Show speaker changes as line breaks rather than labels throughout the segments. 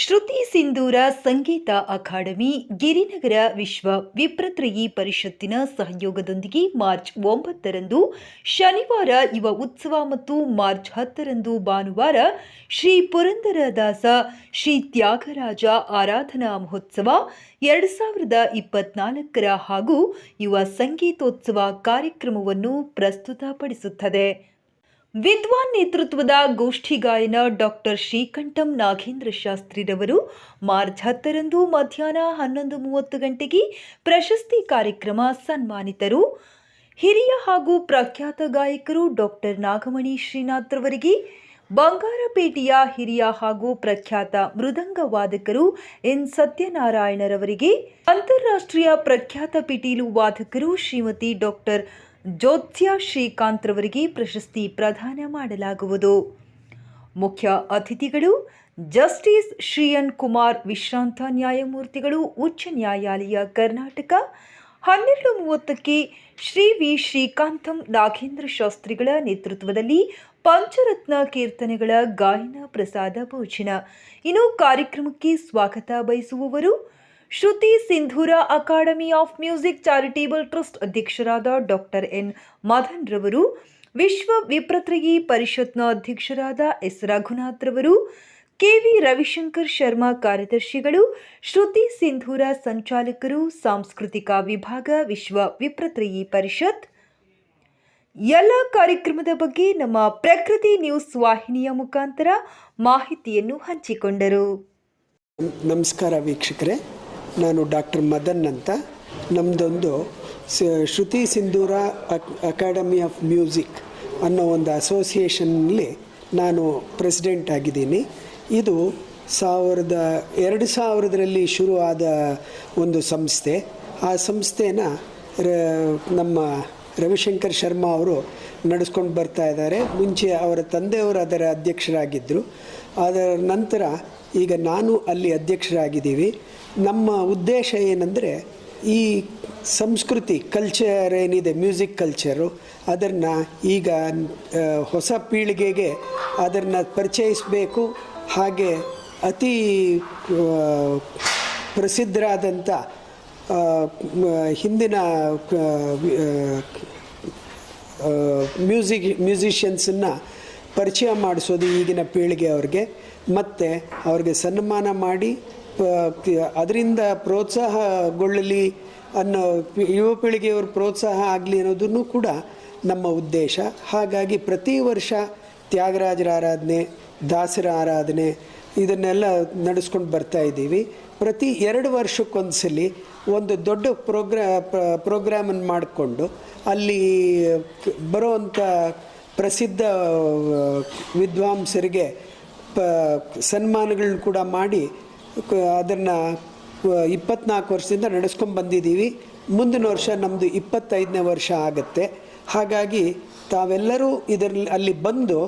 ಶ್ರುತಿ ಸಿಂಧೂರ ಸಂಗೀತ academy, Girinagar ವಿಶ್ವ ವಿಪ್ರತ್ರಯಿ ಪರಿಷತ್ತಿನ ಸಹಯೋಗದೊಂದಿಗೆ ಮಾರ್ಚ್ ಒಂಬತ್ತರಂದು, ಶನಿವಾರ ಯುವ ಉತ್ಸವ ಮತ್ತು ಮಾರ್ಚ್ ಹತ್ತರಂದು ಭಾನುವಾರ ಶ್ರೀ ಪುರಂದರದಾಸ, ಶ್ರೀ ತ್ಯಾಗರಾಜ ಆರಾಧನಾ ಮಹೋತ್ಸವ ಎರಡು ಸಾವಿರದ ಇಪ್ಪತ್ನಾಲ್ಕರ ಹಾಗೂ ಯುವ ಸಂಗೀತೋತ್ಸವ ಕಾರ್ಯಕ್ರಮವನ್ನು ಪ್ರಸ್ತುತಪಡಿಸುತ್ತದೆ. ವಿದ್ವಾನ್ ನೇತೃತ್ವದ ಗೋಷ್ಠಿ ಗಾಯನ ಡಾಕ್ಟರ್ ಶ್ರೀಕಂಠಂ ನಾಗೇಂದ್ರ ಶಾಸ್ತ್ರಿರವರು ಮಾರ್ಚ್ ಹತ್ತರಂದು ಮಧ್ಯಾಹ್ನ ಹನ್ನೊಂದು ಮೂವತ್ತು ಗಂಟೆಗೆ ಪ್ರಶಸ್ತಿ ಕಾರ್ಯಕ್ರಮ ಸನ್ಮಾನಿತರು. ಹಿರಿಯ ಹಾಗೂ ಪ್ರಖ್ಯಾತ ಗಾಯಕರು ಡಾಕ್ಟರ್ ನಾಗಮಣಿ ಶ್ರೀನಾಥ್ ರವರಿಗೆ ಬಂಗಾರಪೇಟೆಯ ಹಿರಿಯ ಹಾಗೂ ಪ್ರಖ್ಯಾತ ಮೃದಂಗ ವಾದಕರು ಎನ್ ಸತ್ಯನಾರಾಯಣರವರಿಗೆ ಅಂತಾರಾಷ್ಟ್ರೀಯ ಪ್ರಖ್ಯಾತ ಪಿಟೀಲು ವಾದಕರು ಶ್ರೀಮತಿ ಡಾಕ್ಟರ್ ಜ್ಯೋತ್ಸ್ಯ ಶ್ರೀಕಾಂತ್ ರವರಿಗೆ ಪ್ರಶಸ್ತಿ ಪ್ರದಾನ ಮಾಡಲಾಗುವುದು. ಮುಖ್ಯ ಅತಿಥಿಗಳು ಜಸ್ಟಿಸ್ ಶ್ರೀಯನ್ ಕುಮಾರ್ ವಿಶ್ರಾಂತ ನ್ಯಾಯಮೂರ್ತಿಗಳು, ಉಚ್ಚ ನ್ಯಾಯಾಲಯ ಕರ್ನಾಟಕ, ಹನ್ನೆರಡು ಮೂವತ್ತಕ್ಕೆ ಶ್ರೀ ವಿ. ಶ್ರೀಕಾಂತಂ ನಾಗೇಂದ್ರ ಶಾಸ್ತ್ರಿಗಳ ನೇತೃತ್ವದಲ್ಲಿ ಪಂಚರತ್ನ ಕೀರ್ತನೆಗಳ ಗಾಯನ ಪ್ರಸಾದ ಭೋಜನ. ಇನ್ನು ಕಾರ್ಯಕ್ರಮಕ್ಕೆ ಸ್ವಾಗತ ಬಯಸುವವರು Shruti Sindhura academy of music charitable trust ಅಧ್ಯಕ್ಷರಾದ ಡಾಕ್ಟರ್ ಎನ್ ಮದನ್ ರವರು, ವಿಶ್ವ ವಿಪ್ರತ್ರಯಿ ಪರಿಷತ್ನ ಅಧ್ಯಕ್ಷರಾದ ಎಸ್ ರಘುನಾಥ್ ರವರು ಕೆವಿ ರವಿಶಂಕರ್ ಶರ್ಮಾ ಕಾರ್ಯದರ್ಶಿಗಳು, ಶ್ರುತಿ ಸಿಂಧೂರ ಸಂಚಾಲಕರು, ಸಾಂಸ್ಕೃತಿಕ ವಿಭಾಗ, ವಿಶ್ವ ವಿಪ್ರತ್ರಯಿ ಪರಿಷತ್. ಎಲ್ಲ ಕಾರ್ಯಕ್ರಮದ ಬಗ್ಗೆ ನಮ್ಮ ಪ್ರಕೃತಿ ನ್ಯೂಸ್ ವಾಹಿನಿಯ ಮುಖಾಂತರ ಮಾಹಿತಿಯನ್ನು ಹಂಚಿಕೊಂಡರು.
ನಮಸ್ಕಾರ ವೀಕ್ಷಕರೇ. ನಾನು ಡಾಕ್ಟರ್ ಮದನ್ ಅಂತ. ನಮ್ಮದೊಂದು ಶ್ರುತಿ ಸಿಂಧೂರ ಅಕ್, ಅಕಾಡೆಮಿ ಆಫ್ ಮ್ಯೂಸಿಕ್ ಅನ್ನೋ ಒಂದು ಅಸೋಸಿಯೇಷನ್ನಲ್ಲಿ ನಾನು ಪ್ರೆಸಿಡೆಂಟ್ ಆಗಿದ್ದೀನಿ. ಇದು ಸಾವಿರದ, ಎರಡು ಸಾವಿರದಲ್ಲಿ ಶುರುವಾದ ಒಂದು ಸಂಸ್ಥೆ. ಆ ಸಂಸ್ಥೆನ ನಮ್ಮ ರವಿಶಂಕರ್ ಶರ್ಮಾ ಅವರು ನಡೆಸ್ಕೊಂಡು ಬರ್ತಾ ಇದ್ದಾರೆ. ಮುಂಚೆ ಅವರ ತಂದೆಯವರು ಅದರ ಅಧ್ಯಕ್ಷರಾಗಿದ್ದರು. ಅದರ ನಂತರ ಈಗ ನಾನು ಅಲ್ಲಿ ಅಧ್ಯಕ್ಷರಾಗಿದ್ದೀವಿ. ನಮ್ಮ ಉದ್ದೇಶ ಏನಂದರೆ ಈ ಸಂಸ್ಕೃತಿ ಕಲ್ಚರ್ ಏನಿದೆ ಮ್ಯೂಸಿಕ್ ಕಲ್ಚರು ಅದನ್ನು ಈಗ ಹೊಸ ಪೀಳಿಗೆಗೆ ಅದನ್ನು ಪರಿಚಯಿಸಬೇಕು. ಹಾಗೆ ಅತಿ ಪ್ರಸಿದ್ಧರಾದಂಥ ಹಿಂದಿನ ಮ್ಯೂಸಿಕ್ ಮ್ಯೂಸಿಷಿಯನ್ಸನ್ನು ಪರಿಚಯ ಮಾಡಿಸೋದು ಈಗಿನ ಪೀಳಿಗೆ ಅವ್ರಿಗೆ. ಮತ್ತು ಅವ್ರಿಗೆ ಸನ್ಮಾನ ಮಾಡಿ ಅದರಿಂದ ಪ್ರೋತ್ಸಾಹಗೊಳ್ಳಲಿ ಅನ್ನೋ ಯುವ ಪೀಳಿಗೆಯವರು ಪ್ರೋತ್ಸಾಹ ಆಗಲಿ ಅನ್ನೋದನ್ನು ಕೂಡ ನಮ್ಮ ಉದ್ದೇಶ. ಹಾಗಾಗಿ ಪ್ರತಿ ವರ್ಷ ತ್ಯಾಗರಾಜರ ಆರಾಧನೆ, ದಾಸರ ಆರಾಧನೆ ಇದನ್ನೆಲ್ಲ ನಡೆಸ್ಕೊಂಡು ಬರ್ತಾ ಇದ್ದೀವಿ. ಪ್ರತಿ ಎರಡು ವರ್ಷಕ್ಕೊಂದ್ಸಲಿ ಒಂದು ದೊಡ್ಡ ಪ್ರೋಗ್ರಾ ಪ್ರೋಗ್ರಾಮನ್ನು ಮಾಡಿಕೊಂಡು ಅಲ್ಲಿ ಬರೋವಂಥ ಪ್ರಸಿದ್ಧ ವಿದ್ವಾಂಸರಿಗೆ ಪ ಸನ್ಮಾನಗಳನ್ನ ಕೂಡ ಮಾಡಿ ಅದನ್ನು ಇಪ್ಪತ್ನಾಲ್ಕು ವರ್ಷದಿಂದ ನಡೆಸ್ಕೊಂಡು ಬಂದಿದ್ದೀವಿ. ಮುಂದಿನ ವರ್ಷ ನಮ್ಮದು ಇಪ್ಪತ್ತೈದನೇ ವರ್ಷ ಆಗುತ್ತೆ. ಹಾಗಾಗಿ ತಾವೆಲ್ಲರೂ ಇದರಲ್ಲಿ ಅಲ್ಲಿ ಬಂದು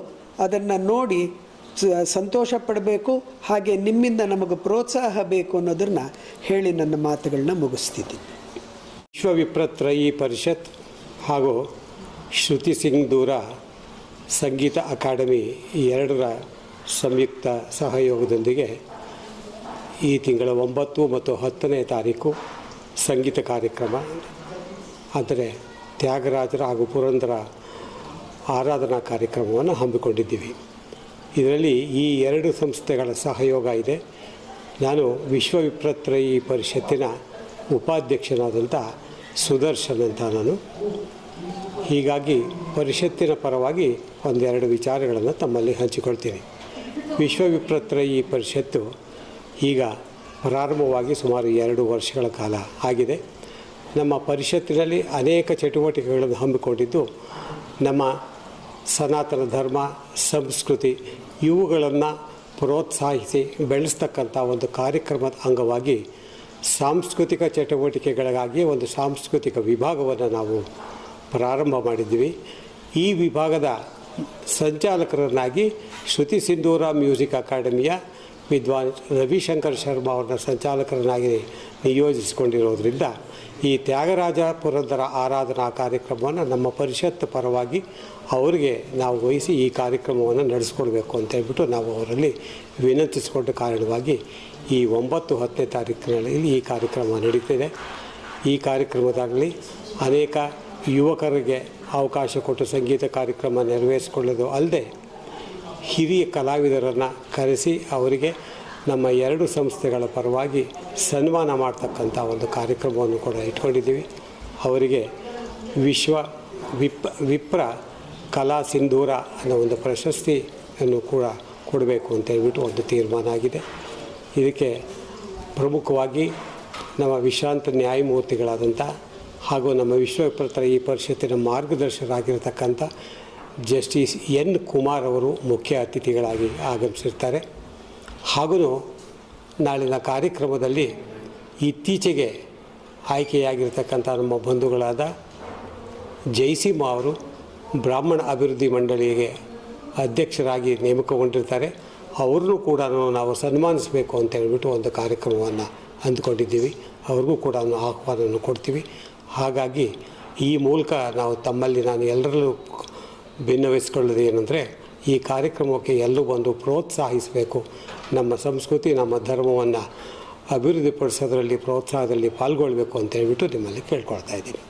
ಅದನ್ನು ನೋಡಿ ಸಂತೋಷ ಪಡಬೇಕು, ಹಾಗೆ ನಿಮ್ಮಿಂದ ನಮಗೆ ಪ್ರೋತ್ಸಾಹ ಬೇಕು ಅನ್ನೋದನ್ನು ಹೇಳಿ ನನ್ನ ಮಾತುಗಳನ್ನ ಮುಗಿಸ್ತಿದ್ದೀನಿ.
ಈ ಪರಿಷತ್ ಹಾಗೂ ಶ್ರುತಿ ಸಿಂಗ್ ದೂರ ಸಂಗೀತ ಅಕಾಡೆಮಿ ಎರಡರ ಸಂಯುಕ್ತ ಸಹಯೋಗದೊಂದಿಗೆ ಈ ತಿಂಗಳ ಒಂಬತ್ತು ಮತ್ತು ಹತ್ತನೇ ತಾರೀಕು ಸಂಗೀತ ಕಾರ್ಯಕ್ರಮ. ಅಂದರೆ ತ್ಯಾಗರಾಜರ ಹಾಗೂ ಪುರಂದರ ಆರಾಧನಾ ಕಾರ್ಯಕ್ರಮವನ್ನು ಹಮ್ಮಿಕೊಂಡಿದ್ದೀವಿ. ಇದರಲ್ಲಿ ಈ ಎರಡು ಸಂಸ್ಥೆಗಳ ಸಹಯೋಗ ಇದೆ. ನಾನು ವಿಶ್ವ ವಿಪ್ರತ್ರಯಿ ಪರಿಷತ್ತಿನ ಉಪಾಧ್ಯಕ್ಷನಾದಂಥ ಸುದರ್ಶನ್ ಅಂತ ನಾನು. ಹೀಗಾಗಿ ಪರಿಷತ್ತಿನ ಪರವಾಗಿ ಒಂದೆರಡು ವಿಚಾರಗಳನ್ನು ತಮ್ಮಲ್ಲಿ ಹಂಚಿಕೊಳ್ತೀನಿ. ವಿಶ್ವ ವಿಪ್ರತ್ರಯಿ ಪರಿಷತ್ತು ಈಗ ಪ್ರಾರಂಭವಾಗಿ ಸುಮಾರು ಎರಡು ವರ್ಷಗಳ ಕಾಲ ಆಗಿದೆ. ನಮ್ಮ ಪರಿಷತ್ತಿನಲ್ಲಿ ಅನೇಕ ಚಟುವಟಿಕೆಗಳನ್ನು ಹಮ್ಮಿಕೊಂಡಿದ್ದು ನಮ್ಮ ಸನಾತನ ಧರ್ಮ, ಸಂಸ್ಕೃತಿ ಇವುಗಳನ್ನು ಪ್ರೋತ್ಸಾಹಿಸಿ ಬೆಳೆಸ್ತಕ್ಕಂಥ ಒಂದು ಕಾರ್ಯಕ್ರಮದ ಅಂಗವಾಗಿ ಸಾಂಸ್ಕೃತಿಕ ಚಟುವಟಿಕೆಗಳಿಗಾಗಿ ಒಂದು ಸಾಂಸ್ಕೃತಿಕ ವಿಭಾಗವನ್ನು ನಾವು ಪ್ರಾರಂಭ ಮಾಡಿದ್ವಿ ಈ ವಿಭಾಗದ ಸಂಚಾಲಕರನ್ನಾಗಿ ಶ್ರುತಿ ಸಿಂಧೂರ ಮ್ಯೂಸಿಕ್ ಅಕಾಡೆಮಿಯ ವಿದ್ವಾನ್ ರವಿಶಂಕರ್ ಶರ್ಮಾ ಅವ್ರನ್ನ ಸಂಚಾಲಕರನ್ನಾಗಿ ನಿಯೋಜಿಸಿಕೊಂಡಿರೋದ್ರಿಂದ ಈ ತ್ಯಾಗರಾಜ ಪುರಂದರ ಆರಾಧನಾ ಕಾರ್ಯಕ್ರಮವನ್ನು ನಮ್ಮ ಪರಿಷತ್ ಪರವಾಗಿ ಅವರಿಗೆ ನಾವು ವಹಿಸಿ ಈ ಕಾರ್ಯಕ್ರಮವನ್ನು ನಡೆಸ್ಕೊಡ್ಬೇಕು ಅಂತ ಹೇಳ್ಬಿಟ್ಟು ನಾವು ಅವರಲ್ಲಿ ವಿನಂತಿಸಿಕೊಂಡ ಕಾರಣವಾಗಿ ಈ ಒಂಬತ್ತು ಹತ್ತನೇ ತಾರೀಕಿನಲ್ಲಿ ಈ ಕಾರ್ಯಕ್ರಮ ನಡೀತಿದೆ. ಈ ಕಾರ್ಯಕ್ರಮದಾಗಲಿ ಅನೇಕ ಯುವಕರಿಗೆ ಅವಕಾಶ ಕೊಟ್ಟು ಸಂಗೀತ ಕಾರ್ಯಕ್ರಮ ನೆರವೇರಿಸಿಕೊಳ್ಳೋದು ಅಲ್ಲದೆ ಹಿರಿಯ ಕಲಾವಿದರನ್ನು ಕರೆಸಿ ಅವರಿಗೆ ನಮ್ಮ ಎರಡು ಸಂಸ್ಥೆಗಳ ಪರವಾಗಿ ಸನ್ಮಾನ ಮಾಡ್ತಕ್ಕಂಥ ಒಂದು ಕಾರ್ಯಕ್ರಮವನ್ನು ಕೂಡ ಇಟ್ಕೊಂಡಿದ್ದೀವಿ. ಅವರಿಗೆ ವಿಶ್ವ ವಿಪ್ ವಿಪ್ರ ಕಲಾ ಸಿಂಧೂರ ಅನ್ನೋ ಒಂದು ಪ್ರಶಸ್ತಿಯನ್ನು ಕೂಡ ಕೊಡಬೇಕು ಅಂತ ಹೇಳ್ಬಿಟ್ಟು ಒಂದು ತೀರ್ಮಾನ ಆಗಿದೆ. ಇದಕ್ಕೆ ಪ್ರಮುಖವಾಗಿ ನಮ್ಮ ವಿಶ್ರಾಂತ ನ್ಯಾಯಮೂರ್ತಿಗಳಾದಂಥ ಹಾಗೂ ನಮ್ಮ ವಿಶ್ವವಿಪ್ರತರ ಈ ಪರಿಷತ್ತಿನ ಮಾರ್ಗದರ್ಶಕರಾಗಿರ್ತಕ್ಕಂಥ ಜಸ್ಟಿಸ್ ಎನ್ ಕುಮಾರ್ ಅವರು ಮುಖ್ಯ ಅತಿಥಿಗಳಾಗಿ ಆಗಮಿಸಿರ್ತಾರೆ. ಹಾಗೂ ನಾಳಿನ ಕಾರ್ಯಕ್ರಮದಲ್ಲಿ ಇತ್ತೀಚೆಗೆ ಆಯ್ಕೆಯಾಗಿರ್ತಕ್ಕಂಥ ನಮ್ಮ ಬಂಧುಗಳಾದ ಜೈಸಿಮಾ ಅವರು ಬ್ರಾಹ್ಮಣ ಅಭಿವೃದ್ಧಿ ಮಂಡಳಿಗೆ ಅಧ್ಯಕ್ಷರಾಗಿ ನೇಮಕಗೊಂಡಿರ್ತಾರೆ. ಅವ್ರನ್ನೂ ಕೂಡ ನಾವು ಸನ್ಮಾನಿಸಬೇಕು ಅಂತ ಹೇಳ್ಬಿಟ್ಟು ಒಂದು ಕಾರ್ಯಕ್ರಮವನ್ನು ಅಂದ್ಕೊಂಡಿದ್ದೀವಿ. ಅವ್ರಿಗೂ ಕೂಡ ಆಹ್ವಾನವನ್ನು ಕೊಡ್ತೀವಿ. ಹಾಗಾಗಿ ಈ ಮೂಲಕ ನಾವು ತಮ್ಮಲ್ಲಿ ನಾನು ಎಲ್ಲರಲ್ಲೂ ಭಿನ್ನವಿಸ್ಕೊಳ್ಳೋದು ಏನಂದರೆ ಈ ಕಾರ್ಯಕ್ರಮಕ್ಕೆ ಎಲ್ಲೂ ಬಂದು ಪ್ರೋತ್ಸಾಹಿಸಬೇಕು. ನಮ್ಮ ಸಂಸ್ಕೃತಿ, ನಮ್ಮ ಧರ್ಮವನ್ನು ಅಭಿವೃದ್ಧಿಪಡಿಸೋದ್ರಲ್ಲಿ, ಪ್ರೋತ್ಸಾಹದಲ್ಲಿ ಪಾಲ್ಗೊಳ್ಬೇಕು ಅಂತ ಹೇಳ್ಬಿಟ್ಟು ನಿಮ್ಮಲ್ಲಿ ಕೇಳ್ಕೊಳ್ತಾ ಇದ್ದೀನಿ.